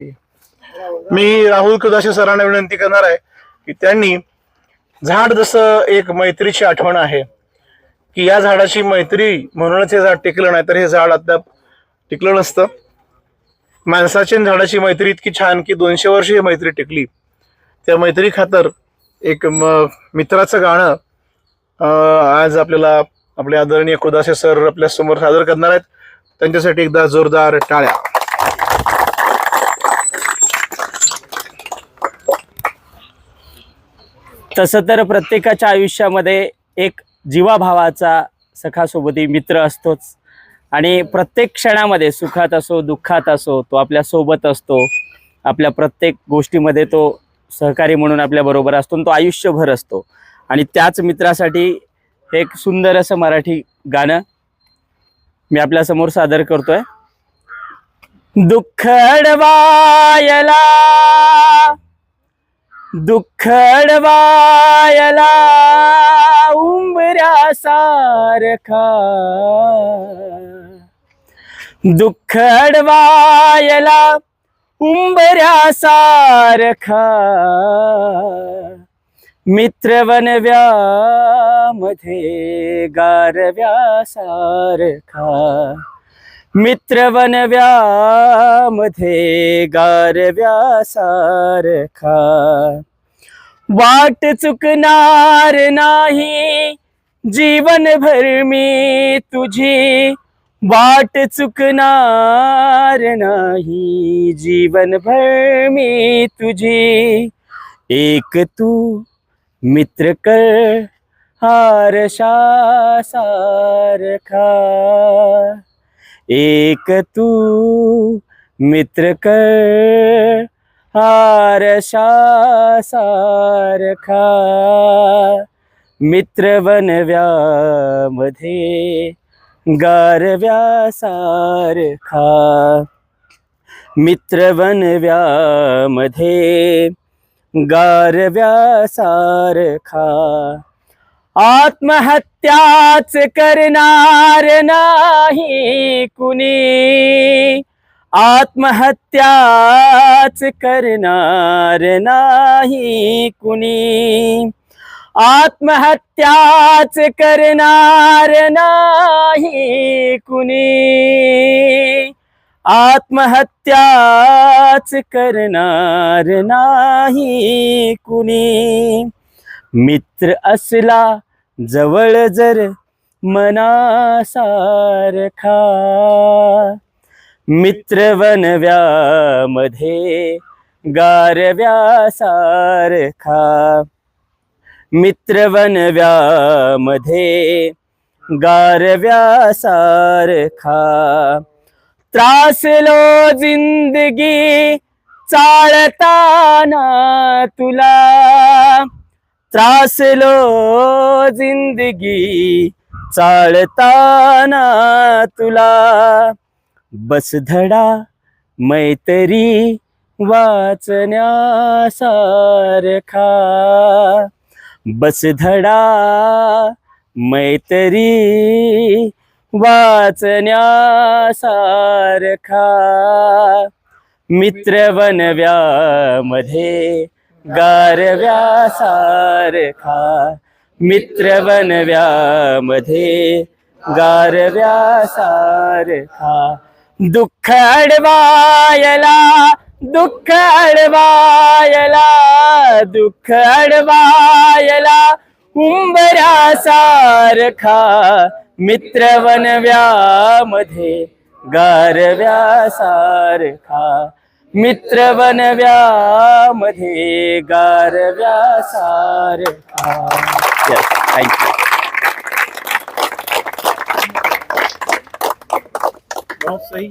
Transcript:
मी राहुल कदाशी सरांना विनंती करणार आहे की त्यांनी झाड जसं एक मैत्रीची आठवण आहे की या झाडाची मैत्री म्हणूनच हे झाड टिकलं नाही तर हे झाड आता टिकलं नसतं. माणसाची झाडाची मैत्री इतकी छान की दोनशे वर्ष ही मैत्री टिकली. त्या मैत्री खातर एक मित्राचं गाणं आज आपल्याला आपले आदरणीय कुदासे सर आपल्यासमोर सादर करणार आहेत. त्यांच्यासाठी एकदा जोरदार टाळ्या. तसं तर प्रत्येकाच्या आयुष्यामध्ये एक जीवाभावाचा सखासोबती मित्र असतोच. आणि प्रत्येक क्षणामध्ये सुखात असो दुःखात असो तो आपल्यासोबत असतो. आपल्या प्रत्येक गोष्टीमध्ये तो सहकारी म्हणून आपल्याबरोबर असतो आणि तो आयुष्यभर असतो. आणि त्याच मित्रासाठी एक सुंदर असं मराठी गाणं मी आपल्यासमोर सादर करतोय. दुःख अडवायला दुखडवायला उंबऱ्या सारखा दुखडवायला उंबऱ्या सारखा मित्रवनव्या मध्ये गारव्या सारखा मित्रमध्ये गारव्या सारखा वाट चुकणार नाही जीवनभर मी तुझी. वाट चुकणार नाही जीवनभर मी तुझी. एक तू मित्र कर हारशा सारखा एक तू मित्र कर हारशा सारखा मित्रमध्ये गारव्या सारखा मित्रमध्ये गारव्या सारखा आत्महत्याच करणार नाही कुणी. आत्महत्याच करणार नाही कुणी. आत्महत्याच करणार नाही कुणी. आत्महत्याच करणार नाही कुणी. मित्र असला जवळ जर मनासारखा. मित्र वनव्यामध्ये गारव्या सारखा मित्र वनव्यामध्ये गारव्या सारखा त्रासलो जिंदगी चाळताना तुला. त्रासलो जिंदगी चाळताना तुला. बसधडा मैत्री वाचण्यासारखा. बसधडा मैत्री वाचण्यासारखा. मित्र मध्ये गारव्या सारखा मित्रमध्ये गारव्या सारखा दुःख अडवायला दुःख अडवायला दुःख अडवायला उंबऱ्या सारखा मित्रमध्ये गारव्या मित्रमध्ये गारव्या सारखा थँक्यू बहुत सही